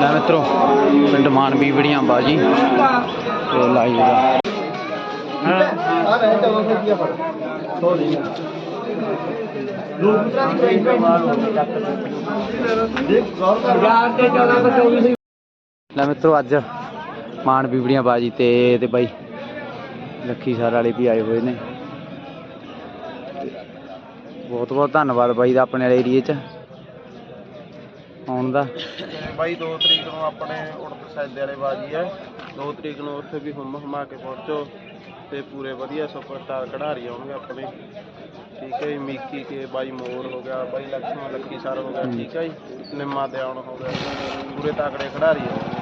ਲੈ ਮਿੱਤਰੋ, ਪਿੰਡ ਮਾਨਵੀ ਬੜੀਆਂ ਬਾਜੀ। ਤੇ ਲਾਈਵ ਦਾ ਲੈ ਮਿੱਤਰੋ, ਅੱਜ ਮਾਨ ਬੀਬੜੀਆਂ ਬਾਜੀ ਤੇ ਤੇ ਬਾਈ ਲੱਖੀ ਸਾਰ ਵਾਲੇ ਵੀ ਆਏ ਹੋਏ ਨੇ। ਬਹੁਤ ਬਹੁਤ ਧੰਨਵਾਦ ਬਾਈ ਦਾ ਆਪਣੇ ਵਾਲੇ ਏਰੀਏ 'ਚ। ਆਉਣ ਦਾ। ਬਾਈ 2 ਤਰੀਕ ਨੂੰ ਆਪਣੇ ਉੜਤ ਸੈਦੇ ਵਾਲੇ ਬਾਜੀ ਹੈ। 2 ਤਰੀਕ ਨੂੰ ਉੱਥੇ ਵੀ ਹੁਮ ਹੁਮਾ ਕੇ ਪਹੁੰਚੋ ਤੇ ਪੂਰੇ ਵਧੀਆ ਸੁਪਰਸਟਾਰ ਖਿਡਾਰੀ ਆਉਣਗੇ ਆਪਣੇ। ਠੀਕ ਹੈ ਜੀ ਮੀਕੀ ਕੇ ਬਾਈ ਮੋੜ ਹੋ ਗਿਆ ਬਾਈ ਲక్ష్ਮਣ ਲੱਕੀ ਸਰ ਹੋ ਗਿਆ ਠੀਕ ਹੈ ਜੀ ਨਿੰਮਾ ਤੇ ਆਉਣ ਹੋ ਗਿਆ ਪੂਰੇ ਤਕੜੇ ਖਿਡਾਰੀ ਆਉਣਗੇ।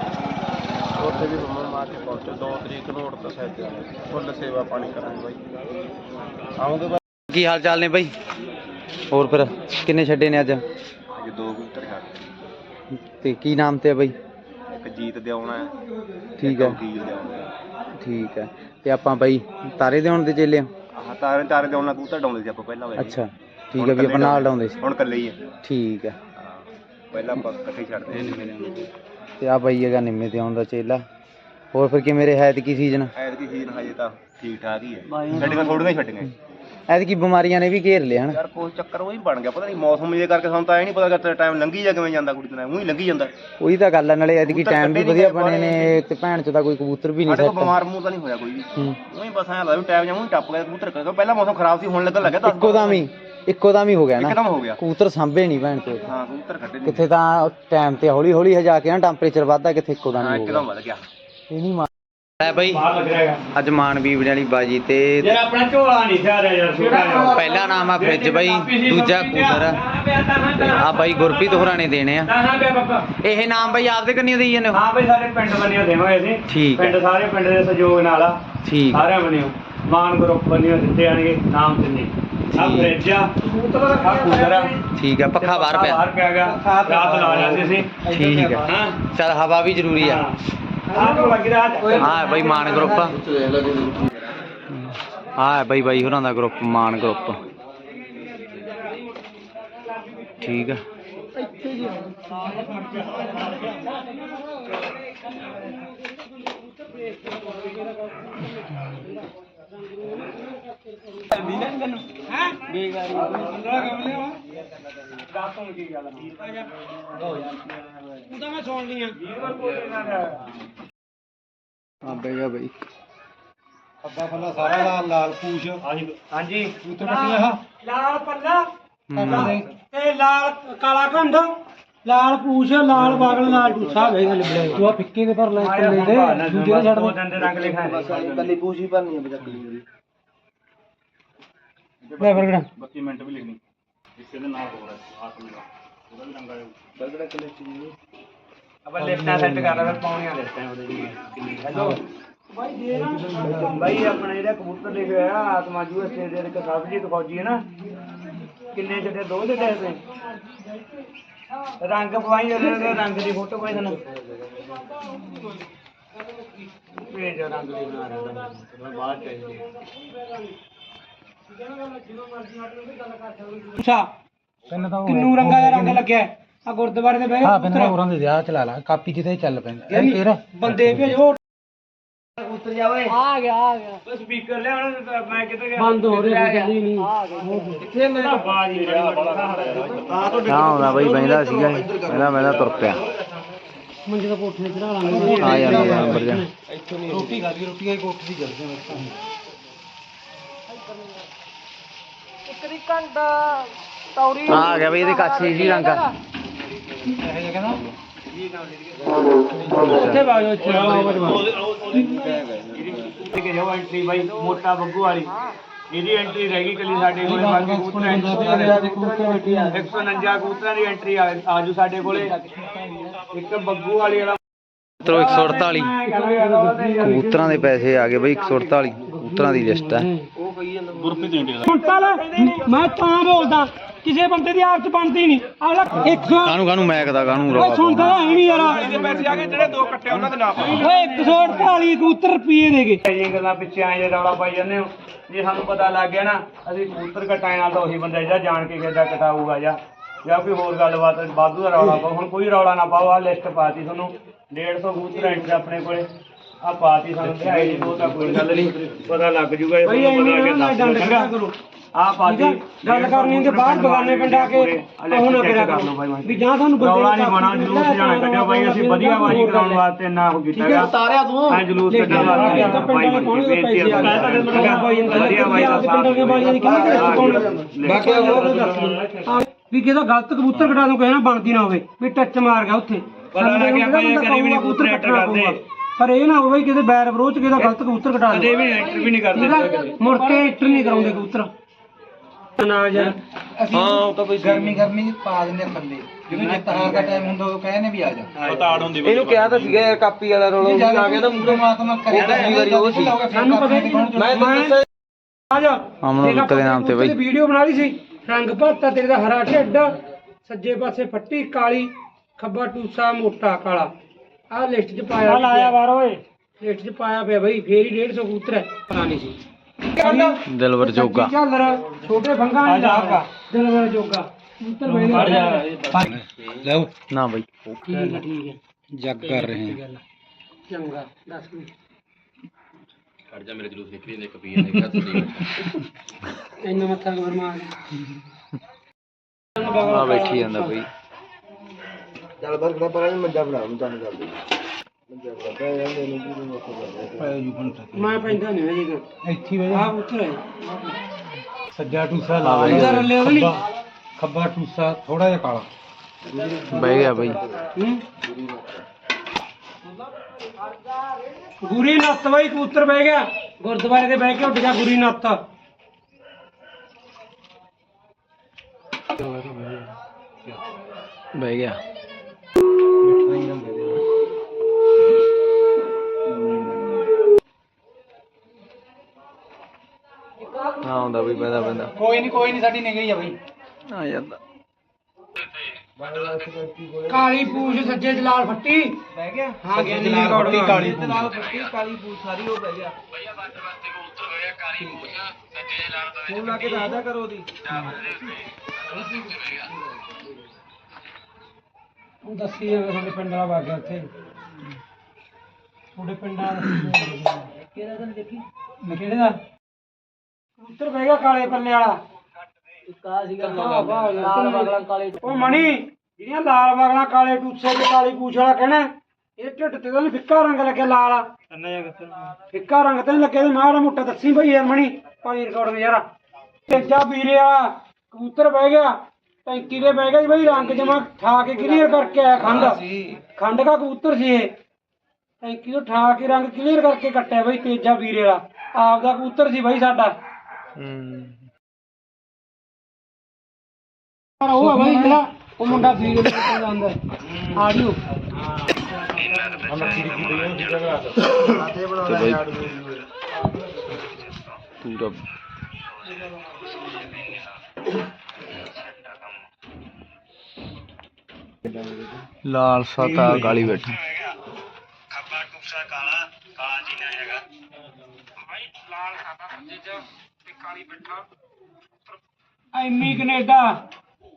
ਉੱਥੇ ਵੀ ਹੁਮ ਹੁਮਾ ਕੇ ਪਹੁੰਚੋ 2 ਤਰੀਕ ਨੂੰ ਉੜਤ ਸੈਦੇ ਵਾਲੇ। ਫੁੱਲ ਸੇਵਾ ਪਾਣੀ ਕਰਾਂਗੇ ਬਾਈ। ਆਉਂਗੇ ਬਾਈ। ਕੀ ਹਾਲ ਚਾਲ ਨੇ ਬਾਈ? ਹੋਰ ਫਿਰ ਕਿੰਨੇ ਛੱਡੇ ਨੇ ਅੱਜ? ਅੱਜ ਦੋ ਕਬੂਤਰ ਛੱਡ ਤੇ ਕੀ ਨਾਮ ਤੇ ਆ ਬਾਈ? ਇੱਕ ਜੀਤ ਦੇ ਆਉਣਾ ਹੈ ਠੀਕ ਹੈ। ਕੀਲ ਦੇ ਆਉਣਾ ਠੀਕ ਹੈ। ਤੇ ਆਪਾਂ ਬਾਈ ਤਾਰੇ ਦੇ ਹੁਣ ਦੇ ਚੇਲੇ ਆ ਆਹ ਤਾਰੇ ਤਾਰੇ ਦੇ ਆਉਣਾ ਕਬੂਤਰ ਡਾਉਂਦੇ ਸੀ ਆਪਾਂ ਪਹਿਲਾਂ ਵੇ ਅੱਛਾ ਠੀਕ ਹੈ ਵੀ ਆਪਾਂ ਨਾਲ ਡਾਉਂਦੇ ਸੀ। ਹੁਣ ਇਕੱਲੇ ਹੀ ਹੈ। ਠੀਕ ਹੈ। ਹਾਂ ਪਹਿਲਾਂ ਆਪਾਂ ਇਕੱਠੇ ਹੀ ਛੱਡਦੇ ਸੀ। ਤੇ ਆ ਬਾਈ ਹੈਗਾ ਨਿੰਮੇ ਤੇ ਆਉਂਦਾ ਚੇਲਾ। ਹੋਰ ਫਿਰ ਕਿਵੇਂ ਰਿਹਾ? ਐਤਕੀ ਸੀਜ਼ਨ ਐਤਕੀ ਸੀਜ਼ਨ ਹਜੇ ਤਾਂ ਠੀਕ ਠਾਕ ਹੀ। ਹੈ ਛੱਡੀਆਂ ਥੋੜੀਆਂ ਹੀ ਛੱਡੀਆਂ। ਐਤਕੀ ਬਿਮਾਰੀਆਂ ਨੇ ਵੀ ਘੇਰ ਲਿਆ ਹਨ। ਯਾਰ ਕੋਈ ਚੱਕਰ ਉਹ ਹੀ ਬਣ ਗਿਆ ਪਤਾ ਨਹੀਂ ਮੌਸਮ ਜੇ ਕਰਕੇ ਸਾਨੂੰ ਤਾਂ ਐ ਨਹੀਂ ਪਤਾ ਕਿ ਟਾਈਮ ਲੰਘੀ ਜਾ ਕਿਵੇਂ ਜਾਂਦਾ ਕੁੜੀ ਨਾਲ ਉਹੀ ਲੰਘੀ ਜਾਂਦਾ। ਉਹੀ ਤਾਂ ਗੱਲ ਆ ਨਾਲੇ ਐਤਕੀ ਟਾਈਮ ਵੀ ਵਧੀਆ ਬਣੇ ਨੇ ਤੇ ਭੈਣ ਚ ਤਾਂ ਕੋਈ ਕਬੂਤਰ ਵੀ ਨਹੀਂ ਸਾਡੇ ਕੋਲ ਬਿਮਾਰ ਮੂੰਹ ਤਾਂ ਨਹੀਂ ਹੋਇਆ ਕੋਈ ਵੀ। ਉਹੀ ਬਸ ਐਂ ਲੱਗਦਾ ਟਾਈਮ ਜਾਂ ਉਹੀ ਟੱਪ ਗਿਆ ਕਬੂਤਰ ਕਿਉਂਕਿ ਪਹਿਲਾਂ ਮੌਸਮ ਖਰਾਬ ਸੀ ਹੁਣ ਲੱਗਣ ਲੱਗਿਆ ਇੱਕੋ ਦਮ ਹੀ ਇੱਕੋ ਦਮ ਹੀ ਹੋ ਗਿਆ ਨਾ। ਇੱਕਦਮ ਹੋ ਗਿਆ। ਕਬੂਤਰ ਸਾਂਭੇ ਨਹੀਂ ਭੈਣ ਚੋ ਹਾਂ ਕਬੂਤਰ ਕੱਢੇ ਨਹੀਂ ਕਿੱਥੇ ਤਾਂ ਟਾਈਮ ਤੇ ਹੌਲੀ ਹੌਲੀ ਹਜਾ ਕੇ ਨਾ ਟੈਂਪਰੇਚਰ ਵੱਧਦਾ ਕਿੱਥੇ ਇੱਕੋ ਦਮ ਹਾਂ ਹੀ ਗਿਆ। ਇੱਕਦਮ ਵੱਧ ਗਿਆ। ਇਹ ਨਹੀਂ ਲੈ ਬਾਈ। ਅੱਜ ਮਾਨ ਬੀਬੜੀ ਵਾਲੀ ਬਾਜੀ ਤੇ ਯਾਰ ਆਪਣਾ ਝੋਲਾ ਨਹੀਂ ਥਿਆ ਰਿਹਾ ਯਾਰ ਛੋਟਾ ਜਿਹਾ। ਪਹਿਲਾ ਨਾਮ ਆ ਫ੍ਰਿਜ ਬਾਈ ਦੂਜਾ ਕੂਲਰ ਆ। ਬਾਈ ਗੁਰਪ੍ਰੀਤ ਹੋਰਾਂ ਨੇ ਦੇਣੇ ਆ। ਹਾਂ ਇਹ ਨਾਮ ਬਾਈ ਆਪਦੇ ਕੰਨੀਓ ਦੇਈ ਜਾਂਦੇ ਹੋ? ਹਾਂ ਬਈ ਸਾਡੇ ਪਿੰਡ ਬੰਨਿਓ ਦੇਵਾਂਗੇ ਅਸੀਂ। ਠੀਕ ਹੈ। ਪਿੰਡ ਸਾਰੇ ਪਿੰਡ ਦੇ ਸਹਿਯੋਗ ਨਾਲ ਆ। ਠੀਕ ਸਾਰਿਆਂ ਬੰਨਿਓ। ਮਾਨ ਗਰੁੱਪ ਬੰਨਿਓ ਦਿੱਤੇ ਜਾਣਗੇ ਨਾਮ ਤਿੰਨੇ ਆ ਠੀਕ। ਫ੍ਰਿਜ ਆ। ਆ। ਕੂਲਰ ਆ ਠੀਕ ਆ ਪੱਖਾ ਬਾਹਰ ਪਿਆ। ਬਾਹਰ ਪਿਆ ਗਾ ਰਾਤ ਲਾ ਜਾਂਦੇ ਸੀ ਠੀਕ ਆ। ਹਾਂ। ਚਲ ਹਵਾ ਵੀ ਜ਼ਰੂਰੀ ਆ। ਤੋਂ ਲੱਗੀ ਰਾਤ ਹਾਂ ਬਾਈ ਮਾਨ ਗਰੁੱਪ। ਆ ਹਾਂ ਬਾਈ ਬਾਈ ਹੋਰਾਂ ਦਾ ਗਰੁੱਪ ਮਾਨ ਗਰੁੱਪ। ਠੀਕ ਆ। ਉਹਦਾ ਮੈਂ ਸੁਣ ਲਈ ਆ ਆ ਬਈਗਾ ਬਾਈ। ਅੱਬਾ ਫੱਲਾ ਸਾਰਾ ਲਾਲ ਲਾਲ ਪੂਛ। ਹਾਂਜੀ। ਕਬੂਤਰ ਕੱਟੀਆਂ ਆ ਲਾਲ ਪੱਲਾ ਹੂੰ। ਤੇ ਲਾਲ ਕਾਲਾ ਕੰਧ ਲਾਲ ਪੂਛ ਲਾਲ ਬਾਗਲ ਲਾਲ ਟੂਸਾ ਵੇਖ ਲਿਬੜੇ ਤੂੰ ਫਿੱਕੇ ਦੇ ਪਰ ਲੈ ਕੱਲੇ ਦੇ ਦੂਜੇ ਦੇ ਛੱਡ ਦੋ। ਦੇ ਰੰਗ ਲਿਖਾਏ ਕੱਲੀ ਪੂਛ ਹੀ ਭਰਨੀ ਹੈ ਬਜਕਲੀ ਫਰਗੜਾ 32 ਮਿੰਟ ਵੀ ਲਿਖਣੀ। ਇਸੇ ਦੇ ਨਾਲ ਹੋ ਰਿਹਾ ਆਸਮ ਦਾ ਉਹਦਾ ਵੀ ਰੰਗ ਆਇਆ ਬਰਗੜਾ ਕਿਲੇ ਚ ਆਪਾਂ ਲਿਸਟਾਂ ਸੈੱਟ ਕਰ ਰਹੇ ਪਾਉਣੀਆਂ ਲਿਸਟਾਂ ਉਹਦੇ ਜੀ ਹੈਲੋ। ਬਾਈ ਦੇ ਨਾ ਬਾਈ ਆਪਣਾ ਜਿਹੜਾ ਕਬੂਤਰ ਲਿਖਿਆ ਹੋਇਆ ਆਤਮਾ ਜੂ ਅਸੇ ਦੇ ਇੱਕ ਸਰਬਜੀਤ ਫੌਜੀ ਹੈ ਨਾ? ਕਿੰਨੇ ਛੱਡੇ ਦੋ ਦੇ ਟੈਸੇ ਰੰਗ ਪਵਾਈ ਉਹਦੇ ਰੰਗ ਦੀ ਫੋਟੋ ਪਾਈ ਤੁਹਾਨੂੰ? ਭੇਜ ਰੰਗ ਦੀ ਬਣਾ ਰਿਹਾ ਮੈਂ ਬਾਅਦ ਚਾਹੀਦੀ ਅੱਛਾ। ਕਿੰਨੂ ਰੰਗਾ ਦਾ ਰੰਗ ਲੱਗਿਆ ਆ ਗੁਰਦੁਆਰੇ ਦੇ ਬਹਿ ਹਾਂ ਬਿਨਾਂ ਹੋਰਾਂ ਦੇ ਵਿਆਹ ਚਲਾ ਲਾ ਕਾਪੀ ਜਿੱਤੇ ਚੱਲ ਪੈਂਦਾ। ਇਹ ਤੇਰਾ। ਬੰਦੇ ਭੇਜੋ ਉਤਰ ਜਾਵੇ ਆ ਗਿਆ ਆ ਗਿਆ। ਸਪੀਕਰ ਲਿਆ ਮੈਂ ਕਿੱਥੇ ਗਿਆ? ਬੰਦ ਹੋ ਰਿਹਾ ਚੱਲੀ ਨਹੀਂ। ਆ ਗਿਆ ਕਿੱਥੇ ਮੈਂ ਬਾਜ ਹੀ ਰਿਹਾ ਆ ਤੋਂ ਹਾਂ ਹੁੰਦਾ ਬਾਈ ਬੈਂਦਾ ਸੀਗਾ ਇਹ। ਪਹਿਲਾਂ ਪਹਿਲਾਂ ਤੁਰ ਪਿਆ। ਮੰਜੇ ਦਾ ਕੋਠੇ ਚੜਾ ਲਾਂਗੇ। ਆ ਯਾਰ ਨੰਬਰ ਜਾ। ਰੋਟੀ ਖਾ ਲਈ ਰੋਟੀ ਖਾਈ ਕੋਠੇ ਦੀ ਜਲਦੀ ਆ ਗਿਆ ਬਈ ਇਹਦੇ ਕਾਛੀ ਜੀ ਰੰਗ ਆ। ਕਿੱਥੇ ਬਾਜੋ ਠੀਕ ਹੈ ਜੋ ਐਂਟਰੀ ਬਾਈ ਮੋਟਾ ਬੱਗੂ ਵਾਲੀ। ਇਹਦੀ ਐਂਟਰੀ ਰਹਿ ਗਈ ਕੱਲੀ ਸਾਡੇ ਕੋਲੇ ਬਾਕੀ ਕਬੂਤਰ ਐਂਟਰੀ 149 ਕਬੂਤਰਾਂ ਦੀ ਐਂਟਰੀ ਆ- ਆਜੂ ਸਾਡੇ ਕੋਲੇ। ਇੱਕ ਬੱਗੂ ਵਾਲੀ ਵਾਲਾ। ਮਿੱਤਰੋ 148 ਕਬੂਤਰਾਂ ਦੇ ਪੈਸੇ ਆ ਗਏ ਬਈ 148 ਕਬੂਤਰਾਂ ਦੀ ਲਿਸਟ ਹੈ ਸੁਣਤਾ ਲੈ ਮੈਂ ਤਾਂ ਬੋਲਦਾ ਕਿਸੇ ਬੰਦੇ ਦੀ ਚ ਬਣਦੀ ਨਹੀਂ। ਅਗਲਾ 100 ਕਾਨੂੰ ਕਾਨੂੰ ਮੈਕ ਦਾ ਕਾਨੂੰ ਓਏ ਰੌਲਾ ਸੁਣਦਾ ਹੈ ਨਹੀਂ ਯਾਰ। ਇਹਦੇ ਪੈਸੇ ਆ ਗਏ ਜਿਹੜੇ ਦੋ ਕੱਟੇ ਉਹਨਾਂ ਦੇ ਨਾਮ ਓਏ 148 ਕਬੂਤਰ ਰੁਪਏ ਦੇ ਗਏ। ਇਹ ਗੱਲਾਂ ਪਿੱਛੇ ਆਏ ਜੇ ਰੌਲਾ ਪਾਈ ਜਾਂਦੇ ਹੋ। ਜੇ ਸਾਨੂੰ ਪਤਾ ਲੱਗ ਗਿਆ ਨਾ ਅਸੀਂ ਕਬੂਤਰ ਕਟਾਏ ਨਾਲ ਤਾਂ ਉਹੀ ਬੰਦਾ ਜਿਹੜਾ ਜਾਣ ਕੇ ਕਿਹਦਾ ਕਟਾਊਗਾ ਜਾਂ ਜਾਂ ਕੋਈ ਹੋਰ ਗੱਲਬਾਤ ਵਾਧੂ ਦਾ ਰੌਲਾ ਪਾਓ। ਹੁਣ ਕੋਈ ਰੌਲਾ ਨਾ ਪਾਓ ਆ ਲਿਸਟ ਪਾਤੀ ਤੁਹਾਨੂੰ। 150 ਕਬੂਤਰ ਐਂਟਰ ਆਪਣੇ ਕੋਲੇ। ਆ ਪਾਤੀ ਸਾਨੂੰ ਦਿਹਾਈ ਦੀ ਉਹ ਤਾਂ ਕੋਈ ਗੱਲ ਨਹੀਂ ਪਤਾ ਲੱਗ ਜੂਗਾ ਇਹ ਤੁਹਾਨੂੰ ਪਤਾ ਕਿ ਦੱਸ ਦਿਓ ਆ? ਪਾਤੀ ਗੱਲ ਕਰਨੀ ਤੇ ਬਾਹਰ ਬਗਾਨੇ ਪਿੰਡ ਆ ਕੇ ਹੁਣ ਅੱਗੇ ਰੱਖ ਲਓ ਬਾਈ ਵੀ ਜਾਂ ਸਾਨੂੰ ਬੰਦੇ ਰੌਲਾ ਨਹੀਂ ਬਣਾ ਜਲੂਸ ਜਾਣਾ ਕੱਢਿਓ ਬਾਈ ਅਸੀਂ ਵਧੀਆ ਬਾਜੀ ਕਰਾਉਣ ਵਾਸਤੇ ਨਾ ਹੋ ਕੀਤਾ ਗਾ ਤਾਰਿਆ ਤੂੰ। ਹਾਂ ਜਲੂਸ ਕੱਢਣ ਵਾਸਤੇ ਬਾਈ ਬਣ ਕੇ ਬੇਇੱਜ਼ਤੀ ਆ ਵਧੀਆ ਬਾਈ ਦਾ ਪਿੰਡਾਂ ਦੀਆਂ ਬਾਜੀਆਂ ਦੀ ਕਿਹਨੇ ਕਿਹਨੇ ਪਾਉਣੀ ਬਾਕੀ ਹੋਰ ਦੱਸ ਦਿਓ। ਵੀ ਕਿਹਦਾ ਗਲਤ ਕਬੂਤਰ ਕਟਾ ਦੂੰ ਕਹਿਣਾ ਬਣਦੀ ਨਾ ਹੋਵੇ ਵੀ ਟੱਚ ਮਾਰ ਗਿਆ ਉੱਥੇ। ਪਤਾ ਲੱਗ ਗਿਆ ਭਾਈ ਇਹ ਕਦੇ ਵੀ ਨੀ ਕਬੂਤਰ ਕੱਟਣਾ ਕਰਦੇ। ਪਊਗਾ। ਪਰ ਇਹ ਨਾ ਹੋਵੇ ਕਿਤੇ ਬੈਰ ਬਰੋਚ ਕਿਹਦਾ ਗਲਤ ਕਬੂਤਰ ਕਟਾ ਦੇ ਕਦੇ ਵੀ ਐਂਟਰ ਵੀ ਨਹੀਂ ਕਰਦੇ ਠੀਕ ਆ? ਮੁੜ ਕੇ ਐਂਟਰ ਨਹੀਂ ਕਰਾਉਂਦੇ ਕਬੂਤਰ। ਨਾ ਯਾਰ ਹਾਂ ਉਹ ਤਾਂ ਬਈ ਗਰਮੀ ਗਰਮੀ ਪਾ ਦਿੰਦੇ ਆ ਥੱਲੇ। ਜਦੋਂ ਦਾ ਟਾਈਮ ਹੁੰਦਾ ਉਹ ਕਹਿੰਦੇ ਵੀ ਆ ਜਾ। ਇਹਨੂੰ ਕਿਹਾ ਤਾਂ ਸੀਗਾ ਯਾਰ ਕਾਪੀ ਵਾਲਾ ਰੋਲਾ ਆ ਗਿਆ ਤਾਂ ਮੂਹਰੋਂ ਪਰਮਾਤਮਾ ਕਰਿਆ ਉਹ ਪਿਛਲੀ ਵਾਰੀ ਉਹ ਸੀ। ਸਾਨੂੰ ਪਤਾ ਹੀ ਨਹੀਂ। ਮੈਂ ਤੈਨੂੰ ਦੱਸਿਆ ਆ ਜਾ। ਅਮਨੋ ਗੁਪਤਾ ਦੇ ਨਾਮ ਤੇ ਬਾਈ। ਵੀਡੀਓ ਬਣਾ ਲਈ ਸੀ। ਰੰਗ ਭਾਤਾ ਤੇਰੇ ਦਾ ਹਰਾ ਢਿੱਡ ਸੱਜੇ ਪਾਸੇ ਫੱਟੀ ਕਾਲੀ ਖੱਬਾ ਟੂਸਾ ਮੋਟਾ ਕਾਲਾ। ਆਹ ਲਿਸਟ 'ਚ ਪਾਇਆ ਆ ਲਾਇਆ ਬਾਰ ਓਏ। ਲਿਸਟ 'ਚ ਪਾਇਆ ਪਿਆ ਬਈ ਫੇਰ ਹੀ 150 ਕਬੂਤਰ ਹੈ। ਨਹੀਂ ਸੀ। ਦਿਲਵਰ ਜੋਗਾ। ਝਾਲਰ ਛੋਟੇ ਫੰਗਾ ਨਹੀਂ ਜਾਗਾ ਦਿਲਵਰ ਜੋਗਾ। ਕਬੂਤਰ ਬਣੇ ਲਓ। ਨਾ ਬਾਈ। ਠੀਕ ਹੈ ਠੀਕ ਹੈ। ਜੱਗ ਕਰ ਰਹੇ ਹਾਂ। ਚੰਗਾ ਦੱਸ ਮਿੰਟ ਖੜ ਜਾ ਮੇਰੇ ਜਲੂਸ ਨਿਕਲੀ ਨੇ ਕਪੀਆ ਦੇ ਘਰ ਤੋਂ ਇੰਨਾ ਮੱਥਾ ਮਾਰ। ਆ ਬੈਠੀ ਜਾਂਦਾ ਬਾਈ। ਚੱਲ ਬਸ ਕਿਹੜਾ ਪਰਾਂ ਮੰਜਾ ਬਣਾ ਮੈਂ ਚੱਲ ਜਲਦੀ ਪਾਇਓ ਜੀ ਹੁਣ ਮੈਂ ਪੈਂਦਾ ਨਹੀਂ ਹਜੇ ਕਿ ਇੱਥੇ ਵੇ ਆਹ ਉੱਤਰ ਹੈ ਸੱਜਾ ਟੂਸਾ ਆ ਬਾਈ ਇਹਦਾ ਰੱਲੇ ਉਹ ਨਹੀਂ। ਖੱਬਾ ਟੂਸਾ ਥੋੜਾ ਜਿਹਾ ਕਾਲਾ। ਬਹਿ ਗਿਆ ਬਾਈ। ਹੂੰ? ਗੁਰੀ ਨੱਤ ਬਾਈ ਕਬੂਤਰ ਬਹਿ ਗਿਆ। ਗੁਰਦੁਆਰੇ ਤੇ ਬਹਿ ਕੇ ਉੱਡ ਗਿਆ ਗੁਰੀ ਨੱਤ। ਬਹਿ ਗਿਆ। ਹਾਂ ਆਉਂਦਾ ਬਈ ਬਹਿਦਾ ਬਹਿਦਾ ਕੋਈ ਨਹੀਂ ਕੋਈ ਨਹੀਂ ਸਾਡੀ ਨਹੀਂ ਗਈ ਆ ਬਈ। ਆ ਜਾਂਦਾ। ਕਾਲੀ ਪੂਛ ਸੱਜੇ ਚ ਲਾਲ ਫੱਟੀ। ਬਹਿ ਗਿਆ। ਹਾਂ ਗਿਆ ਨੀ ਲਾਲ ਰਿਕਾਰਡ ਪੱਟੀ ਹੋਣਾ। ਕਾਲੀ ਨਾਲ ਫੱਟੀ ਕਾਲੀ ਪੂਛ ਸਾਰੀ ਉਹ ਪੈ ਗਿਆ। ਫੋਨ ਲਾ ਕੇ ਦੱਸਦਾ ਕਰੋ ਉਹਦੀ। ਉਹ ਦੱਸੀ ਜਾਂਦਾ ਸਾਡੇ ਪਿੰਡ ਵਾਲਾ ਵਗ ਗਿਆ ਉੱਥੇ। ਤੁਹਾਡੇ ਪਿੰਡ ਵਾਲਾ ਕਿਹੜਾ ਦਿਨ ਦੇਖੀ? ਮੈਂ ਕਿਹੜੇ ਦਾ? ਕਬੂਤਰ ਬਹਿ ਗਿਆ ਕਾਲੇ ਪੱਲੇ ਵਾਲਾ। ਕਾ ਸੀਗਾ। ਲਾਲ ਬਗਲਾ ਕਾਲੇ ਉਹ ਮਣੀ ਜਿਹੜੀਆਂ ਲਾਲ ਬਗਲਾ ਕਾਲੇ ਟੂਸੇ ਤੇ ਕਾਲੀ ਪੂਛ ਵਾਲਾ ਕਹਿਣਾ ਇਹ ਢਿੱਡ ਤੇ ਤਾਂ ਨੀ ਫਿੱਕਾ ਰੰਗ ਲੱਗਿਆ ਲਾਲ। ਫਿੱਕਾ ਰੰਗ ਤੇ ਨੀ ਲੱਗਿਆ ਤੇ ਮਾੜਾ ਮੋਟਾ ਦੱਸੀ ਬਈ ਯਾਰ ਮਣੀ ਪਾਈ ਰਿਕਾਰਡ ਯਾਰ ਤੇਜਾ ਵੀਰੇ ਵਾਲਾ ਕਬੂਤਰ ਬਹਿ ਗਿਆ ਟੈਂਕੀ ਦੇ ਬਹਿ ਗਿਆ ਜੀ ਬਈ ਰੰਗ ਜਮਾ ਠਾ ਕੇ ਕਲੀਅਰ ਕਰਕੇ ਆਇਆ ਖੰਡ। ਖੰਡ ਦਾ ਕਬੂਤਰ ਸੀ ਇਹ। ਟੈਂਕੀ ਤੋਂ ਠਾ ਕੇ ਰੰਗ ਕਲੀਅਰ ਕਰਕੇ ਕੱਟਿਆ ਬਈ ਤੇਜਾ ਵੀਰੇ ਵਾਲਾ। ਆਪ ਦਾ ਕਬੂਤਰ ਸੀ ਬਈ ਸਾਡਾ। ਪਰ ਉਹ ਹੈ ਬਈ ਜਿਹੜਾ ਉਹ ਮੁੰਡਾ ਵੀਰੇ ਦੇ ਕੋਲ ਜਾਂਦਾ ਆੜੀਓ ਤੇ ਬਾਈ ਪੂਰਾ। ਲਾਲ ਸਾਤਾ ਗਾਲੀ ਬੈਠਾ। ਖੱਬਾ ਟੂਸਾ ਕਾਲਾ ਕਾਲਾ ਜੀ ਨਾ ਹੈਗਾ। ਭਾਈ ਲਾਲ ਸਾਦਾ ਸੱਜੇ ਚ ਤੇ ਕਾਲੀ ਬੈਠਾ। ਐਮੀ ਕੈਨੇਡਾ।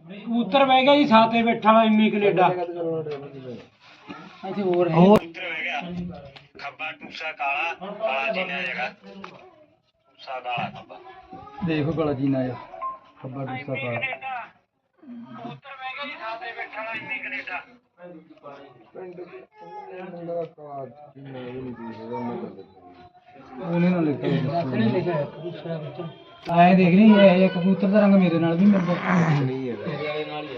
ਕਬੂਤਰ ਬਹਿ ਗਿਆ ਜੀ ਸਾਤੇ ਬੈਠਾ ਵਾਲਾ ਐਮੀ ਕੈਨੇਡਾ। ਇੱਥੇ ਹੋਰ ਹੈ। ਉੱਤਰ ਹੋ ਗਿਆ। ਖੱਬਾ ਟੂਸਾ ਕਾਲਾ ਕਾਲਾ ਜੀ ਨਾ ਹੈਗਾ। ਟੂਸਾ ਕਾਲਾ ਖੱਬਾ। ਦੇਖੋ ਕਾਲਾ ਜੀ ਨਾ ਆ। ਖੱਬਾ ਟੂਸਾ ਕਾਲਾ। ਉੱਤਰ ਬਹਿ ਗਿਆ ਜੀ ਸਾਥੇ ਬੈਠਾ ਵਾਲਾ ਇੰਨੀ ਕੈਨੇਡਾ। ਉਹਨੇ ਨਾ ਲਿਖਿਆ ਆਏ ਦੇਖ ਲਈ ਇਹ ਇਹ ਕਬੂਤਰ ਦਾ ਰੰਗ ਮੇਰੇ ਨਾਲ ਵੀ ਮਿਲਦਾ।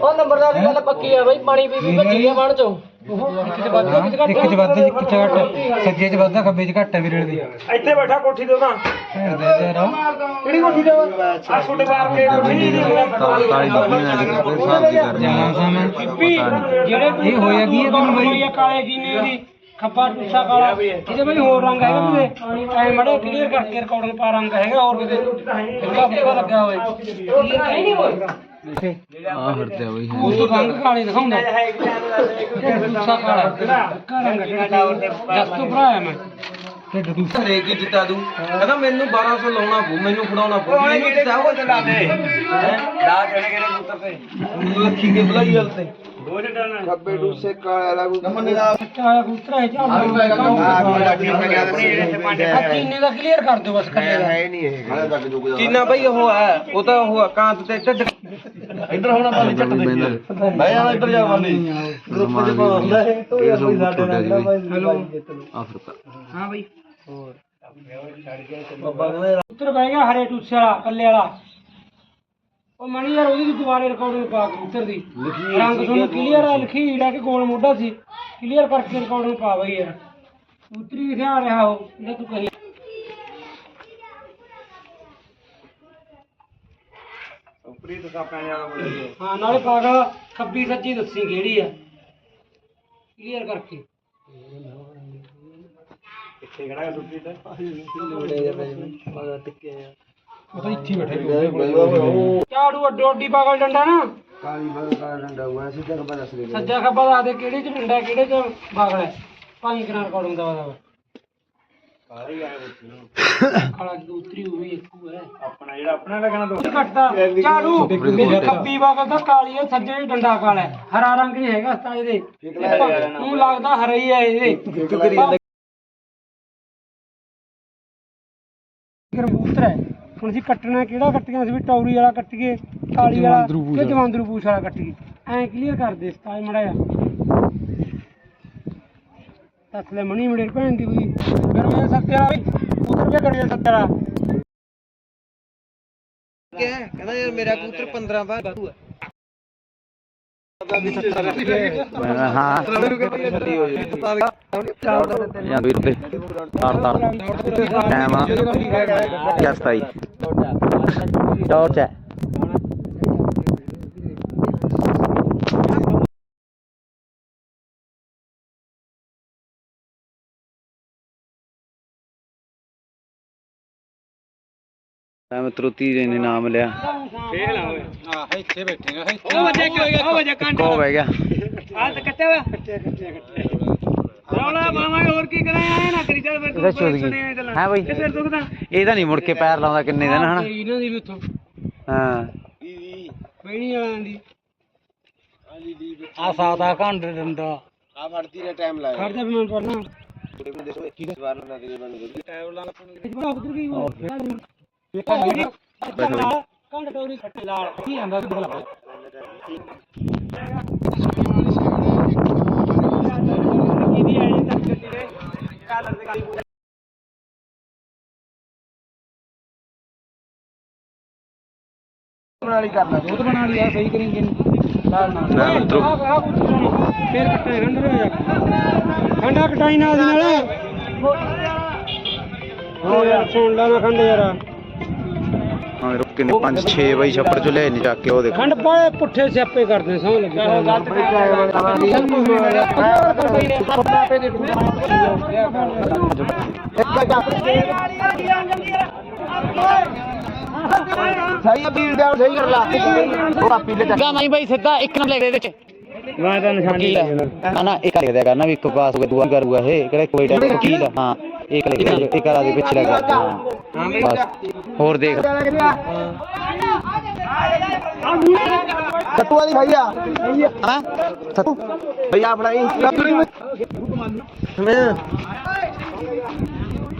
ਉਹ ਨੰਬਰਦਾਰ ਦੀ ਗੱਲ ਪੱਕੀ ਆ ਬਈ ਪਾਣੀ ਪੀ ਪੀ ਭੱਜੀ ਆ ਬਣ ਚੋਂ। ਕਿਤੇ ਵੱਧ ਕਿਤੇ ਘੱਟ ਇੱਕ ਚ ਵੱਧ ਕਿੱਥੇ ਘੱਟ ਸੱਜੇ ਚ ਵੱਧਾ ਖੱਬੇ ਚ ਘੱਟ ਹੈ ਵੀਰੇ ਦੀ। ਇੱਥੇ ਬੈਠਾ ਕੋਠੀ ਤੇ ਉਹਦਾ। ਭੈਣ ਦੇ ਤੇਰਾ ਕਿਹੜੀ ਕੋਠੀ ਤੇ ਆ ਛੋਟੇ ਬਾਰ ਕੇ ਕੋਠੀ ਨਹੀਂ ਦੀ ਕਾਲੀ ਕਾਲੀ ਡੱਬੀ ਨਾਲ ਕਿਤੇ ਹਿਸਾਬ ਦੀ ਕਰਨੀ ਜਾਣਾ ਸਾਂ ਇਹ ਹੋਇਆ ਕੀ ਹੈ ਤੈਨੂੰ ਬਈ? ਕਾਲੇ ਜੀਨੇ ਦੀ। ਖੱਬਾ ਟੁੱਸਾ ਕਾਲਾ ਇਹਦੇ ਬਈ ਹੋਰ ਰੰਗ ਹੈਗਾ ਕਿਤੇ ਐ ਮੜੇ ਕਲੀਅਰ ਕਰਕੇ ਰਿਕਾਰਡਿੰਗ ਪਾ ਰੰਗ ਹੈਗਾ ਹੋਰ ਕਿਤੇ ਫਿੱਕਾ ਫਿੱਕਾ ਲੱਗਿਆ ਹੋਏਗਾ ਆ ਫਿਰਦੇ ਆ ਬਈ। ਉਹ ਤੋਂ ਰੰਗ ਕਾਲੇ ਦਿਖਾਉਂਦਾ। ਟੁੱਸਾ ਕਾਲਾ ਫਿੱਕਾ ਰੰਗ ਜਸ ਤੋਂ ਭਰਾਇਆ ਮੈਂ। ਢਿੱਡ ਦੂ ਘਰੇ ਕੀ ਜਿੱਤਾ ਦੂ ਕਹਿੰਦਾ ਮੈਨੂੰ 1200 ਲਾਉਣਾ ਪਊ ਮੈਨੂੰ ਫੜਾਉਣਾ ਪਊ। ਉਹਨੇ ਮੈਨੂੰ ਕਿਹੜੇ ਜਿੱਤਾਓ ਕਬੂਤਰ ਲਾਦੇ ਹੈ? ਲਾ ਕਿਹੜੇ ਕਿਹੜੇ ਕਬੂਤਰ ਤੇ। ਲੱਖੀ ਕੇ ਬੁਲਾਈ ਗੱਲ ਤੇ। ਦੋ ਜਟਾਣਾ ਖੱਬੇ ਡੂਸੇ ਕਾਲਾ ਲਾਗੂ ਬੱਚਾ ਆਇਆ ਕਬੂਤਰ ਹੈ ਚੱਲ ਚੀਨੇ ਦਾ ਕਲੀਅਰ ਕਰ ਦਿਓ ਬਸ ਕੱਲੇ ਦਾ। ਹੈ ਨਹੀਂ ਇਹ। ਚੀਨਾ ਬਈ ਉਹ ਹੈ? ਉਹ ਤਾਂ ਉਹ ਆ, ਕਾਂਤ ਤੇ ਢੱਡ ਇੱਧਰ ਹੋਣਾ ਬਾਲੀ ਝੱਟ ਦੇ ਮੈਂ ਜਾਣਾ ਇੱਧਰ ਜਾ ਬਾਲੀ ਗਰੁੱਪ ਚ ਪਾਉਂਦਾ। ਹੈ ਤੋਂ ਯਾਰ ਕੋਈ ਸਾਡੇ ਨਾਲ ਹੈਲੋ। ਅਫਰੀਕਾ ਹਾਂ ਬਈ। ਕਬੂਤਰ ਬਹਿ ਗਿਆ ਹਰੇ ਟੂਸੇ ਵਾਲਾ ਕੱਲੇ ਵਾਲਾ। ਉਹ ਮਣੀ ਯਾਰ ਉਹਦੀ ਵੀ ਦੁਬਾਰੇ ਰਿਕਾਰਡਿੰਗ ਪਾ ਕਬੂਤਰ ਦੀ। ਰੰਗ ਤੁਹਾਨੂੰ ਕਲੀਅਰ ਆ ਲਿਖੀ ਜਿਹੜਾ ਕਿ ਗੋਲ ਮੋਢਾ ਸੀ। ਕਲੀਅਰ ਕਰਕੇ ਰਿਕਾਰਡਿੰਗ ਪਾ ਬਈ ਯਾਰ। ਕਬੂਤਰੀ ਕਿੱਥੇ ਆ ਰਿਹਾ ਉਹ ਜਿਹੜਾ ਤੂੰ ਕਹੀ। ਪ੍ਰੀਤ ਸਾਪਾਂ ਵਾਲਾ ਬੋਲੀ ਹਾਂ ਨਾਲੇ ਪਾਗਾ ਖੱਬੀ ਸੱਜੀ ਦੱਸੀ ਕਿਹੜੀ ਆ। ਕਲੀਅਰ ਕਰਕੇ। ਉਹ ਤਾਂ ਇੱਥੇ ਬੈਠੇ ਝਾੜੂ ਅੱਡੋ ਅੱਡੀ ਪਾਗਲ ਡੰਡਾ ਨਾ। ਕਾਲੀ ਬਾਲ ਕਾਲਾ ਡੰਡਾ ਹੋਇਆ ਸੀ ਤੱਕ ਪਤਾ ਸਰੇ ਸੱਜਾ ਖੱਬਾ ਦੱਸ ਦੇ ਕਿਹੜੇ ਚ ਡੰਡਾ ਕਿਹੜੇ ਚ ਪਾਗਲ ਹੈ? ਪੰਜ ਕਿਨਾਰ ਰਿਕਾਰਡਿੰਗ ਦਾ ਵਾ ਕਾਲਾ ਹੀ ਆਇਆ ਬੱਚੀ ਨੂੰ ਕਾਲਾ ਕਬੂਤਰੀ ਉਹ ਵੀ ਇੱਕੋ ਹੈ। ਆਪਣਾ ਜਿਹੜਾ ਆਪਣਾ ਲੱਗਣਾ ਤੋਂ ਘਟਦਾ ਝਾੜੂ। ਮੇਰੇ ਖੱਬੀ ਬਾਗਲ ਦਾ ਕਾਲੀ ਹੈ ਸੱਜੇ ਡੰਡਾ ਕਾਲਾ ਹੈ। ਹਰਾ ਰੰਗ ਨਹੀਂ ਹੈਗਾ ਸਤਾ ਇਹਦੇ ਉਹ ਲੱਗਦਾ ਹਰਾ ਹੀ ਹੈ ਇਹਦੇ। ਕਬੂਤਰ ਹੈ। ਹੁਣ ਅਸੀਂ ਕੱਟਣਾ ਕਿਹੜਾ ਕੱਟੀਆਂ? ਸੀ ਵੀ ਟੌਰੀ ਵਾਲਾ ਕੱਟੀਏ ਕਾਲੀ ਵਾਲਾ ਕਿ ਜਵਾਂਦਰੂ ਪੂਛ ਵਾਲਾ ਕੱਟੀਏ। ਐਂ ਕਲੀਅਰ ਕਰ ਦੇ ਸਤਾ ਮੜਾ ਜਾ ਤਸਲੇ ਮਣੀ ਮੜੇ ਭੈਣ ਦੀ ਕੋਈ ਗਰਮੇ ਸੱਤੇ ਵਾਲਾ ਵੀ ਉਤਰ ਕੇ ਗਰਮੇ ਸੱਤੇ ਵਾਲਾ। ਕਹਿੰਦਾ ਯਾਰ ਮੇਰਾ ਕਬੂਤਰ 15 ਬਾਅਦ ਹੈ ਹਾਂ ਜਾਂ ਵੀਰ ਤੇ ਤਾਰ ਤਾਰ ਟਾਈਮ ਆ ਕਿਆ ਸਤਾਈ ਟੌਰਚ ਹੈ ਮੈਂ ਮਿੱਤਰੋ ਤੀਜੇ ਨੇ ਨਾਮ ਲਿਆ। ਹਾਂ ਇੱਥੇ ਬੈਠੇਗਾ ਉਹ ਵਜੇ ਉਹ ਵਜੇ ਕੋ ਬਹਿ ਗਿਆ। ਆ ਤਾਂ ਕੱਟਿਆ ਹੋਇਆ ਕੱਟਿਆ ਕੱਟਿਆ ਕੱਟਿਆ ਰੌਲਾ ਮਾਮਾ ਹੋਰ ਕੀ ਕਰਾਂ? ਐ ਨਾ ਕਰੀ ਚੱਲ ਫਿਰ ਇਹਦਾ ਚੁੱਦ ਗਈ ਹੈ ਬਈ। ਸਿਰ ਦੁਖਦਾ। ਇਹ ਤਾਂ ਨਹੀਂ ਮੁੜ ਕੇ ਪੈਰ ਲਾਉਂਦਾ ਕਿੰਨੇ ਦਿਨ ਹਨਾ? ਇਹਨਾਂ ਦੀ ਵੀ ਉੱਥੋਂ। ਹਾਂ। ਬੈਣੀ ਵਾਲਿਆਂ ਦੀ। ਆ ਸਾਦਾ ਘੰਟ ਦਿੰਦਾ। ਆ ਫੜਦੀ ਨੇ ਟਾਈਮ ਲਾਇਆ। ਖੜ ਜਾ ਵੀ ਮੈਂ ਪੜਨਾ ਇਸ ਵਾਰ ਨਾ ਦੇ ਮੈਨੂੰ ਉਧਰ ਗਈ ਉਹ ਕੰਡ ਟੋਰੀ ਖੱਟੇ ਲਾਲ ਕੀ ਆਂਦਾ ਤੂੰ ਬਲਾ ਇਹਦੀ ਆਈ ਤੱਕ ਤੇਰੇ ਕਾਲਰ ਦੇ ਕਾਲੀ ਵਾਲੀ ਕਰ ਲੈ ਦੁੱਧ ਬਣਾ ਲਿਆ ਸਹੀ ਕਰੀਂਗੇ ਲਾਲ ਨਾਲ ਲੈ ਮਿੱਤਰੋ। ਫੇਰ ਕੱਟੇ ਗੰਢ ਹੋ ਜਾ ਖੰਡਾ ਕਟਾਈ ਨਾਲ ਦੀ ਨਾਲ ਹੋ ਯਾਰ ਸੁਣ ਲੈ ਮੈਂ ਖੰਡ ਯਾਰ ਹਾਂ ਰੁਕ ਕੇ 5 6 ਬਈ ਛੱਪੜ ਚੋਂ ਲੈ ਨਹੀਂ ਚੱਕ ਕੇ ਉਹ ਦੇਖੋ ਖੰਡ ਪਾਏ ਪੁੱਠੇ ਸਿਆਪੇ ਕਰਦੇ ਸੌ ਲੱਗੇ ਸਹੀ ਬੀਲ ਦਾ ਸਹੀ ਕਰ ਲਾ ਉਹ ਆਪੀ ਲੈ ਗਾ ਨਹੀਂ ਬਈ ਸਿੱਧਾ ਇੱਕ ਨੰਬਰ ਦੇ ਵਿੱਚ ਮੈਂ ਤਾਂ ਨਿਸ਼ਾਨੀ ਨਾ ਨਾ ਇੱਕ ਲਿਖ ਦਿਆ ਕਰਨਾ ਵੀ ਇੱਕ ਪਾਸ ਹੋ ਗਿਆ ਦੂਆ ਕਰੂਗਾ ਇਹ ਕਿਹੜਾ ਕੋਈ ਟਾਈਮ ਵਕੀਲ? ਆ। ਹਾਂ ਇੱਕ ਲਿਖ ਦੇ ਇੱਕ ਕਰਾ ਦੇ ਪਿੱਛੇ ਲਗਾ ਹਾਂ। ਬਸ ਹੋਰ ਦੇਖ। ਕੱਟੂ ਵਾਲੀ ਭਈਆ ਹਾਂ? ਸੱਤੂ? ਭਈਆ ਫੜਾਈ।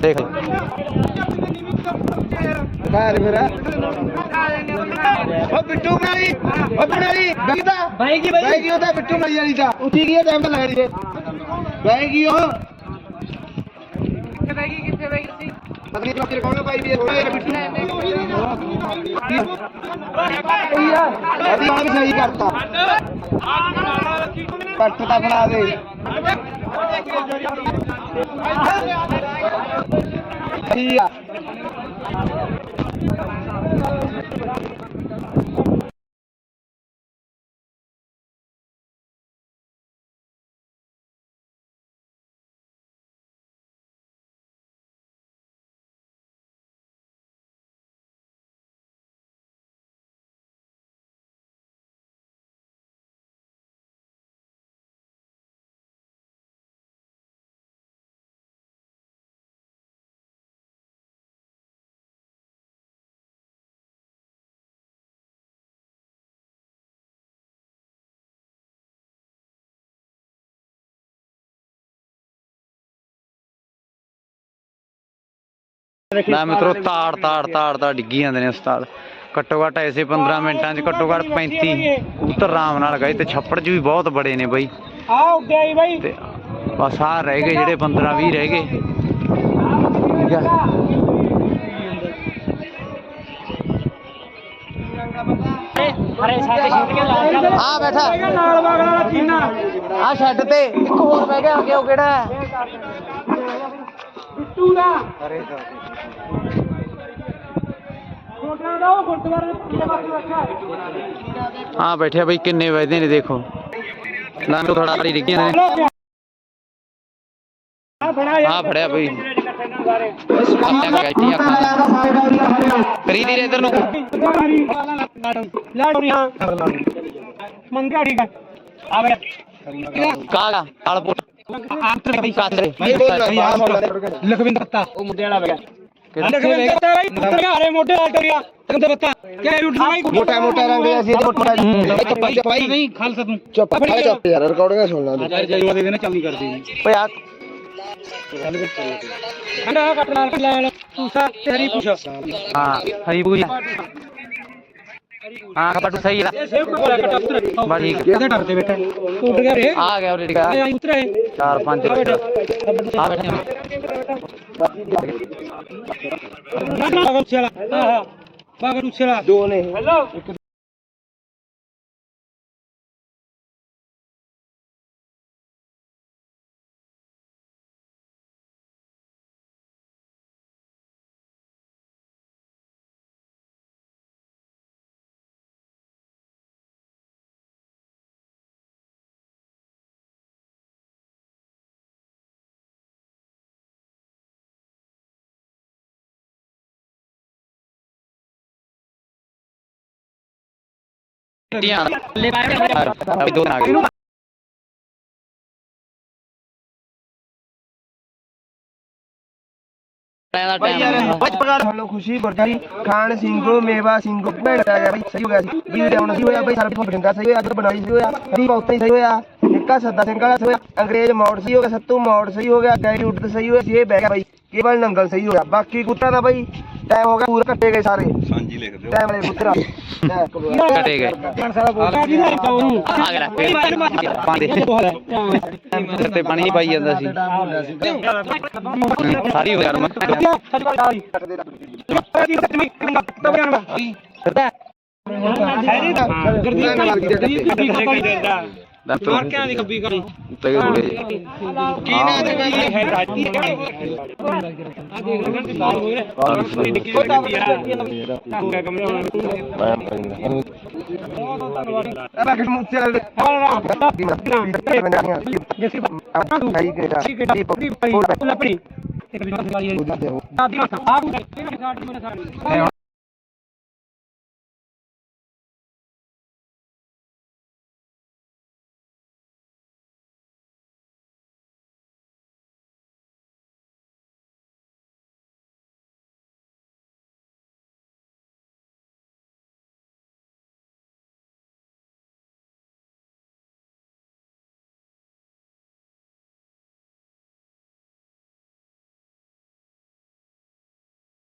ਦੇਖ। ਘਰ ਮੇਰਾ ਉਹ ਬਿੱਟੂ ਮਾਰੀ ਉਹ ਬਣਾਈ ਬਈਦਾ ਬਾਈ। ਕੀ ਬੈਗੀ ਉਹ ਤਾਂ ਬਿੱਟੂ ਮਾਰੀ ਵਾਲੀ ਤਾਂ। ਉੱਠੀ ਗਈ ਟਾਈਮ ਤਾਂ ਲੱਗ ਰਹੀ ਹੈ। ਬੈਗੀ ਉਹ। ਕਿੱਥੇ ਬੈਗੀ ਕਿੱਥੇ ਬੈਗੀ ਸੀ ਪਤਨੀ ਪਤਨੀ ਕੌਣ ਪਾਈ ਵੀ ਹੈ ਬਿੱਟੂ। ਭਈਆ ਅਭੀ ਮਾਨ ਸਹੀ ਕਰਤਾ। ਪੱਟ ਤਾਂ ਬਣਾ ਦੇ। ਠੀਕ ਆ। よし! ਲੈ ਮਿੱਤਰੋ ਤਾੜ ਤਾੜ ਤਾੜ ਤਾੜ ਡਿੱਗੀ ਜਾਂਦੇ ਨੇ ਉਸਤਾਦ। ਘੱਟੋ ਘੱਟ ਐਸੇ 15 ਮਿੰਟਾਂ 'ਚ ਘੱਟੋ ਘੱਟ 35 ਕਬੂਤਰ ਆਰਾਮ ਨਾਲ ਗਏ ਤੇ ਛੱਪੜ 'ਚ ਵੀ ਬਹੁਤ ਬੜੇ ਨੇ ਬਈ। ਆ ਉੱਡਿਆ ਹੀ ਬਾਈ। ਤੇ ਬਸ ਆ ਰਹਿ ਗਏ ਜਿਹੜੇ 15 20 ਰਹਿ ਗਏ। ਠੀਕ ਸਾਡੇ ਜਾ ਆ ਬੈਠਾ। ਨਾਲ ਵਗਣ ਵਾਲਾ ਚੀਨਾ ਆ ਛੱਡ ਤੇ। ਇੱਕ ਹੋਰ ਬਹਿ ਗਿਆ ਅੱਗੇ ਉਹ ਕਿਹੜਾ ਹੈ? ਬਿੱਟੂ ਦਾ। ਛੋਟਾ ਦਾ ਉਹ ਗੁਰਦੁਆਰੇ ਦੇ ਪਿੱਛੇ ਪਾਸੇ ਬੈਠਾ ਆ ਬੈਠਿਆ ਬਈ ਕਿੰਨੇ ਵਜਦੇ ਨੇ ਦੇਖੋ ਲਾਂ ਤੋਂ ਥੋੜਾ ਵਾਰੀ ਡਿੱਗੀਆਂ ਨੇ ਆ ਫੜਾ ਆ ਫੜਿਆ ਬਈ ਆਪਾਂ ਗਾਈਟੀ ਆਪਾਂ ਲਖਵਿੰਦਰ ਪੱਤਾ ਬਾਈ ਪੁੱਤਰ ਹਾਰੇ ਮੋਢੇ ਨਾਲ ਟਰਿਆ। ਤੈਨੂੰ ਪੱਤਾ ਕਿਹੜਾ ਰੂਟ ਬਾਈ ਮੋਟਾ ਮੋਟਾ ਰੰਗ ਹੈ। ਅਸੀਂ ਮੋਟਾ ਭਾਈ ਭਾਈ ਨਹੀਂ ਖਾਲਸਾ ਤੂੰ। ਚੁੱਪ ਚੁੱਪ ਯਾਰ ਰਿਕਾਰਡਿੰਗ ਸੁਣ ਲਾ ਯਾਰ ਜਲਵਾ ਦੇ ਦੇਣਾ ਚਾਲੂ ਕਰ ਦੇ ਓਏ ਆ ਠੰਡਾ ਕੱਟ ਨਾਲ ਲੈ ਤੂਸਾ ਤੇਰੀ ਪੁੱਛ ਹਾਂ ਹਰੀ ਪੂਰੀ ਹਾਂ ਖਬਰ ਸਹੀ ਹੈ ਸੇਵ ਕੋਲ ਕੱਟ ਉਤਰ ਬਸ ਠੀਕ ਇਹਦੇ ਡਰ ਤੇ ਬੈਠਾ। ਉੱਡ ਗਿਆ ਰੇ ਆ ਗਿਆ ਉਰੇ ਟਿਕਾ ਆਈ ਉਤਰੇ ਚਾਰ ਪੰਜ। ਆ ਬੈਠੇ। ਬਾਗਰ ਚਲਾ ਹਾਂ ਹਾਂ। ਬਾਗਰ ਚਲਾ ਦੋ ਨੇ। ਹੈਲੋ ਟੀਆਂ ਅਭੀ ਦੋ ਆ ਗਏ ਦਾ ਖੁਸ਼ੀ ਬਰਦਾਰੀ ਖਾਨ ਸਿੰਘੋ, ਮੇਵਾ ਸਿੰਘੋ, ਭੈਣ ਆ ਗਿਆ ਬਈ, ਸਹੀ ਹੋ ਗਿਆ ਸੀ ਵੀਰ ਆਉਣਾ ਸੀ ਹੋਇਆ ਬਈ ਸਰਬ ਬਠਿੰਡਾ ਸਹੀ ਹੋਇਆ ਅਦਰ ਬਣਾਈ ਸਹੀ ਹੋਇਆ ਦੀ ਬਹੁਤਾ ਹੀ ਸਹੀ ਹੋਇਆ। ਨਿੱਕਾ ਸੱਦਾ ਸਿੰਘ ਵਾਲਾ ਸਹੀ ਹੋਇਆ, ਅੰਗਰੇਜ਼ ਮੌੜ ਸਹੀ ਹੋ ਗਿਆ, ਸੱਤੂ ਮੌੜ ਸਹੀ ਹੋ ਗਿਆ, ਡੈਡੀ ਉੱਡ ਸਹੀ ਹੋਇਆ ਸੀ ਇਹ ਬਹਿ ਗਿਆ ਬਈ। ਕੇਵਲ ਨੰਗਲ ਸਹੀ ਹੋਇਆ। ਬਾਕੀ ਕੁੱਤਾ ਦਾ ਬਈ ਟਾਈਮ ਹੋ ਗਿਆ ਪੂਰੇ ਕੱਟੇ ਗਏ ਸਾਰੇ। ਸਾਂਝੀ ਲਿਖ ਦਿਓ। ਟਾਈਮ ਵਾਲੇ ਕੁੱਤਰਾ ਕਟੇ ਗਏ। ਗਿਆ ਪਾਣੀ ਤੇ ਪਾਣੀ ਪਾਈ ਜਾਂਦਾ ਸੀ। ਸਾਰੀ ਹੋ ਯਾਰ ਮੈਂ ਸੱਚ ਬਾਤ ਆਈ ਜੀ ਸੱਚ ਮੈਂ ਤਬ ਜਾਣਾ ਮਾਰਕਿਆਂ ਦੀ ਖੱਬੀ ਕਰੀ ਤੇ ਹੋਏ ਕੀ ਨਾ ਤੇ ਹੈ? ਰਾਜੀ ਆ। ਦੇਖ ਲੈ ਤੇ ਬਾਹਰ ਹੋਏ ਨੇ ਨਿੱਕੀ ਨਿੱਕੀ ਆ ਟਾਂਗਾ ਕਮਰੇ ਅਬਾ ਕਿ ਮੁੱਤੇ ਵਾਲੇ ਜੈਸੇ ਭਾਈ ਕਿਹੜਾ ਠੀਕ ਹੈ ਦੀ ਪਰੀ ਲੱਪੜੀ ਇੱਕ ਵੀ ਵਾਲੀ ਹੈ ਆਦੀ ਮਾਤਾ ਆ ਤੂੰ ਸਾਡੀ ਮਨ ਸਾਡੀ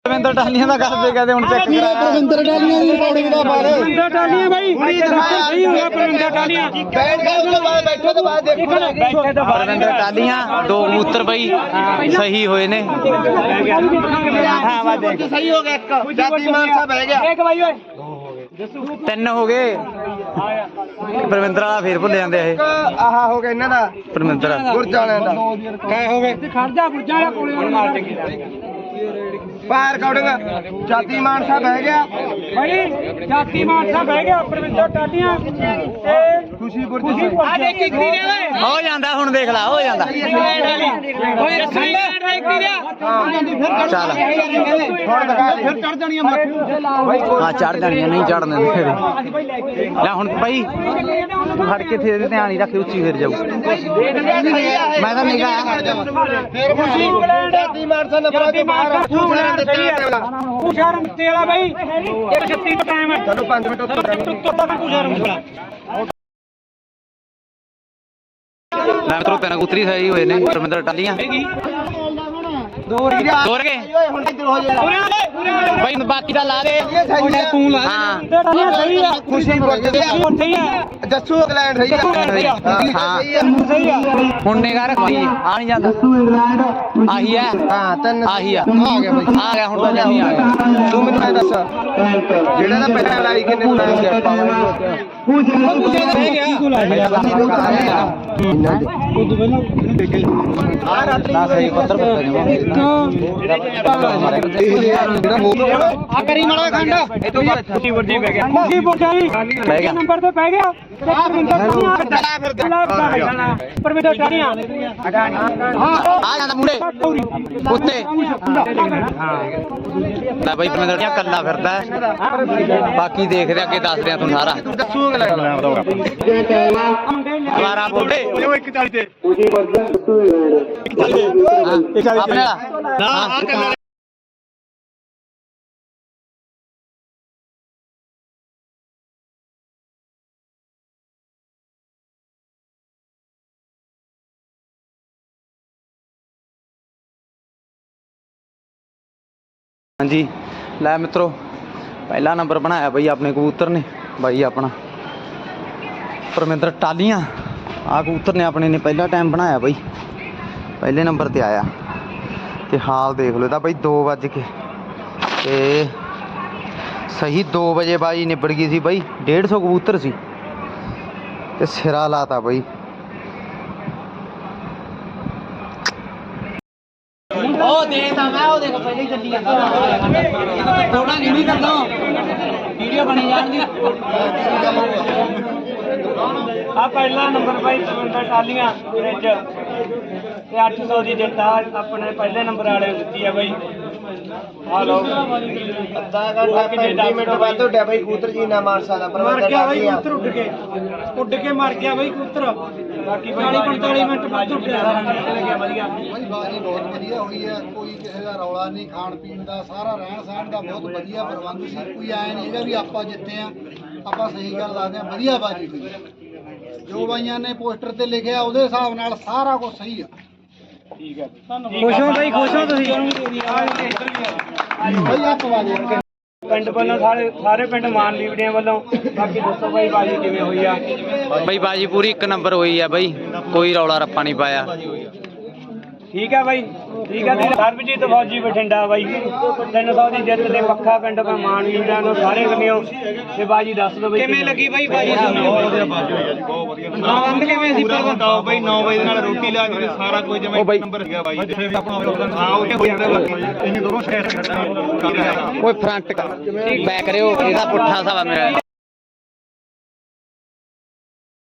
ਰਵਿੰਦਰ ਟਾਲੀਆਂ ਦਾ ਕਰਦੇ ਕਹਦੇ ਹੁਣ ਚੈੱਕ ਕਰਾ ਰਵਿੰਦਰ ਡਾਲੀਆਂ ਦੀ ਰਿਕਾਰਡਿੰਗ ਦਾ ਬਾਰੇ। ਪਰਵਿੰਦਰ ਟਾਲੀਆਂ ਬਾਈ ਸਹੀ ਹੋ ਗਿਆ ਪਰਵਿੰਦਰ ਟਾਲੀਆਂ ਬੈਠ ਕੇ ਉਸ ਤੋਂ ਬਾਅਦ ਬੈਠੋ ਤੋਂ ਬਾਅਦ ਦੇਖੋ। ਬੈਠੇ ਤਾਂ ਰਵਿੰਦਰ ਟਾਲੀਆਂ ਦੋ ਕਬੂਤਰ ਬਈ ਸਹੀ ਹੋਏ ਨੇ। ਹਾਂ ਵਾ ਦੇਖ। ਸਹੀ ਹੋ ਗਿਆ ਇੱਕ। ਜਾਤੀ ਮਾਨਸਾ ਬਹਿ ਗਿਆ ਦੇਖ ਬਾਈ ਓਏ। ਤਿੰਨ ਹੋ ਗਏ। ਪਰਵਿੰਦਰ ਵਾਲਾ ਫੇਰ ਭੁੱਲ ਜਾਂਦੇ ਇਹ। ਇੱਕ ਆਹਾ ਹੋ ਗਿਆ ਇਹਨਾਂ ਦਾ। ਪਰਵਿੰਦਰ ਗੁਰਜ ਵਾਲਿਆਂ ਦਾ। ਕਾਇ ਹੋ ਗਏ ਖੜ ਜਾ ਵਾਲਾ ਕੋਲੇ। ਹੁਣ ਮਾਰ ਦੇ ਬਾਹਰ ਰਿਕਾਰਡਿੰਗ ਜਾਤੀ ਮਾਨਸਾ ਬਹਿ ਗਿਆ। ਬਾਈ ਜਾਤੀ ਮਾਨਸਾ ਬਹਿ ਗਿਆ ਪਰਵਿੰਦਰ ਟਾਲੀਆਂ ਤੇ ਖੁਸ਼ੀ ਗੁਰਜ ਖੁਸ਼ੀ ਆ ਦੇਖ ਕੀ ਕਰੀ ਓਏ? ਹੋ ਜਾਂਦਾ ਹੁਣ ਦੇਖ ਲੈ ਹੋ ਜਾਂਦਾ। ਓਏ ਖੰਡਾ ਇੱਕ ਦੀ ਰਿਹਾ ਚੱਲ। ਹੁਣ ਦਿਖਾ ਦੇ। ਫਿਰ ਚੜ ਜਾਣੀਆਂ ਮੱਖੀ ਹਾਂ ਚੜ ਜਾਣੀਆਂ ਨਹੀਂ ਚੜਨ ਦਿੰਦੇ ਲੈ ਹੁਣ ਭਾਈ ਤੂੰ ਫੜ ਕੇ ਤੇ ਧਿਆਨ ਹੀ ਰੱਖ ਉੱਚੀ ਫਿਰ ਜਾਊ। ਮੈਂ ਤਾਂ ਨਿਗਾਹ ਫਿਰ ਖੁਸ਼ੀ ਜਾਤੀ ਮਾਨਸਾ ਨੰਬਰਾਂ ਤੋਂ ਬਾਹਰ ਪੂਛਾਂ ਦੇ ਤੇ ਪੂਛਾ ਰੰਤੇ ਵਾਲਾ ਬਾਈ। 136 ਦਾ ਟਾਈਮ ਹੈ ਚਲੋ 5 ਮਿੰਟ ਉੱਤੇ ਤੁੱਤਾ ਦਾ ਪੂਛਾ ਰੰਤੇ ਵਾਲਾ। ਲੈ ਮਿੱਤਰੋ ਤਿੰਨ ਕੁਤਰੀ ਸਹੀ ਹੋਏ ਨੇ ਪਰਮਿੰਦਰ ਟਾਲੀਆਂ ਦੋਰ ਕੇ। ਬਈ ਬਾਕੀ ਦਾ ਲਾ ਦੇ। ਤੂੰ ਲਾ। ਹਾਂ। ਟਾਲੀਆਂ ਸਹੀ ਆ। ਖੁਸ਼ੀ ਆ। ਸਹੀ ਆ। ਜੱਸੂ ਇੰਗਲੈਂਡ ਰਹੀ ਆ। ਹਾਂ ਸਹੀ ਆ। ਹੁਣ ਨਿਗਾ ਰੱਖੀ। ਆ ਨਹੀਂ ਜਾਂਦਾ। ਆਹੀ ਹੈ ਹਾਂ ਤਿੰਨ ਆਹੀ ਆ। ਆ। ਗਿਆ ਬਈ। ਆ ਗਿਆ ਹੁਣ ਤਾਂ ਜਮੀ ਆ ਗਿਆ। ਤੂੰ ਮੈਨੂੰ ਇਹ ਦੱਸ। ਜਿਹੜਾ ਦਾ ਪਹਿਲਾਂ ਲਾਈ ਕਿੰਨੇ ਬਣਾਇਆ ਗਿਆ ਆਪਾਂ ਰਹਿ ਗਿਆ। ਕੀ ਕੋਲ ਆ। ਗਿਆ। ਉਦੋਂ ਪਹਿਲਾਂ ਆ ਰਾਤਰੀ ਨਾ ਸਹੀ ਪੱਤਰ ਪੱਤਰ ਜਿਹੜਾ ਹੋ ਆ ਕਰੀ ਮਾੜਾ ਖੰਡ ਇਹ ਤੋਂ ਬਾਅਦ ਛੋਟੀ ਵੱਡੀ ਪੈ ਗਿਆ ਮੋਗੀ ਪੁੱਛਿਆ ਜੀ ਪੈ ਗਿਆ। ਨੰਬਰ ਤੇ ਪੈ ਗਿਆ ਆ ਪਰਮਿਟਰ ਟਾਣੀਆਂ ਹਾਂ ਆ ਜਾਂਦਾ ਮੂਰੇ ਉੱਤੇ ਲੈ ਬਾਈ ਪਰਮਿੰਦਰ ਜੀ ਕੱਲਾ ਫਿਰਦਾ ਹੈ। ਬਾਕੀ ਦੇਖਦੇ ਅੱਗੇ ਦੱਸ ਰਿਹਾ ਤੂੰ ਸਾਰਾ ਦੁਬਾਰਾ ਬੋਲੇ ਆਪਣੇ ਵਾਲਾ ਨਾ ਆ ਕੱਲਾ ਹਾਂਜੀ। ਲੈ ਮਿੱਤਰੋ ਪਹਿਲਾ ਨੰਬਰ ਬਣਾਇਆ ਬਈ ਆਪਣੇ ਕਬੂਤਰ ਨੇ ਬਾਈ ਆਪਣਾ। ਪਰਮਿੰਦਰ ਟਾਲੀਆਂ ਆ ਕਬੂਤਰ ਨੇ ਆਪਣੇ ਨੇ ਪਹਿਲਾ ਟਾਈਮ ਬਣਾਇਆ ਬਈ। ਪਹਿਲੇ ਨੰਬਰ ਤੇ ਆਇਆ। ਤੇ ਹਾਲ ਦੇਖ ਲਓ ਇਹਦਾ ਬਈ 2 ਵੱਜ ਕੇ। ਤੇ ਸਹੀ 2 ਵਜੇ ਬਾਈ ਨਿਬੜ ਗਈ ਸੀ ਬਈ 150 ਕਬੂਤਰ ਸੀ। ਤੇ ਸਿਰਾ ਲਾਤਾ ਬਈ। ਉਹ ਦੇਖਦਾ ਮੈਂ ਉਹ ਦੇਖੋ ਪਹਿਲੇ ਹੀ ਚੱਲੀ ਜਾਂਦਾ। ਥੋੜਾ ਨਹੀਂ ਕਰਦਾ। ਵੀਡੀਓ ਬਣੀ ਜਾਂਦੀ ਆ ਪਹਿਲਾ ਨੰਬਰ ਬਾਈ ਸੁਰਿੰਦਰ ਟਾਲੀਆਂ ਵਿੱਚ। ਤੇ 800 ਦੀ ਜਿੱਤ ਆ ਆਪਣੇ ਪਹਿਲੇ ਨੰਬਰ ਵਾਲੇ ਦਿੱਤੀ ਆ ਬਾਈ। ਆ ਲਓ ਅੱਧਾ ਘੰਟਾ 35 ਮਿੰਟ ਵੱਧ ਉੱਡਿਆ ਬਈ। ਕਬੂਤਰ ਜੀ ਨਾ ਮਾਰ ਸਕਦਾ ਪਰ ਮਰ ਗਿਆ ਬਾਈ ਕਬੂਤਰ ਉੱਡ ਕੇ। ਉੱਡ ਕੇ ਮਰ ਗਿਆ ਬਾਈ ਕਬੂਤਰ। ਬਾਕੀ 40 45 ਮਿੰਟ ਬਾਅਦ ਉੱਡਿਆ ਲੱਗਿਆ ਵਧੀਆ। ਭਾਈ ਬਾਜੀ ਬਹੁਤ ਵਧੀਆ ਹੋਈ ਹੈ ਕੋਈ ਕਿਸੇ ਦਾ ਰੌਲਾ ਨਹੀਂ ਖਾਣ ਪੀਣ ਦਾ ਸਾਰਾ ਰਹਿਣ ਸਹਿਣ ਦਾ ਬਹੁਤ ਵਧੀਆ ਪ੍ਰਬੰਧ ਸੀ। ਕੋਈ ਐ ਨਹੀਂ ਹੈਗਾ ਵੀ ਆਪਾਂ ਜਿੱਤੇ ਆ ਆਪਾਂ ਸਹੀ ਗੱਲ ਦੱਸਦੇ ਆ ਵਧੀਆ ਬਾਜੀ ਹੋਈ ਜੋ ਬਾਈਆਂ ਨੇ ਪੋਸਟਰ ਤੇ ਲਿਖਿਆ ਉਹਦੇ ਹਿਸਾਬ ਨਾਲ ਸਾਰਾ ਕੁਝ ਸਹੀ ਆ। ਖੁਸ਼ ਹੋ ਬਾਈ ਖੁਸ਼ ਹੋ ਤੁਸੀਂ? ਪਿੰਡ ਵੱਲੋਂ ਸਾਰੇ ਸਾਰੇ ਪਿੰਡ ਮਾਨ ਲੀਵੜੀਆਂ ਵੱਲੋਂ। ਬਾਕੀ ਦੱਸੋ ਬਾਈ ਬਾਜੀ ਕਿਵੇਂ ਹੋਈ ਆ? ਬਈ ਬਾਜੀ ਪੂਰੀ ਇੱਕ ਨੰਬਰ ਹੋਈ ਆ ਬਈ। ਕੋਈ ਰੌਲਾ ਰੱਪਾ ਨਹੀਂ ਪਾਇਆ। ਠੀਕ ਆ ਬਾਈ ਠੀਕ ਆ ਜੀ ਸਰਬਜੀਤ ਫੌਜੀ ਬਠਿੰਡਾ ਬਾਈ। 300 ਦੀ ਜਿੱਤ ਦੇ ਪੱਖਾ ਪਿੰਡ ਦਾ ਮਾਨ ਲੀਵੜੀਆਂ ਨੂੰ ਸਾਰੇ ਕੰਨਿਓ ਤੇ ਬਾਜੀ ਦੱਸ ਦਿਓ ਬਾਈ ਕਿਵੇਂ ਲੱਗੀ ਬਾਈ ਬਾਜੀ? ਬਹੁਤ ਵਧੀਆ ਬਾਜੀ ਹੋਈ ਜੀ ਬਹੁਤ ਵਧੀਆ। ਪ੍ਰਬੰਧ ਕਿਵੇਂ ਸੀ ਪੂਰਾ ਬਤਾਓ ਬਈ 9 ਵਜੇ ਦੇ ਨਾਲ ਰੋਟੀ ਲਾ ਕੇ ਸਾਰਾ ਕੁਝ ਜਿਵੇਂ ਨੰਬਰ ਹੈਗਾ ਬਾਈ। ਜਿੱਥੇ ਵੀ ਆਪਣਾ ਹਾਂ ਉਹ ਹੋ ਜਾਂਦਾ ਇਹਨੇ ਦੋਨੋਂ ਸ਼ਹਿਰ ਰਿਹਾ ਓਏ ਫਰੰਟ ਕਰ। ਬੈਕ ਰਿਓ ਇਹਦਾ ਪੁੱਠਾ ਸਵਾ ਮੇਰਾ।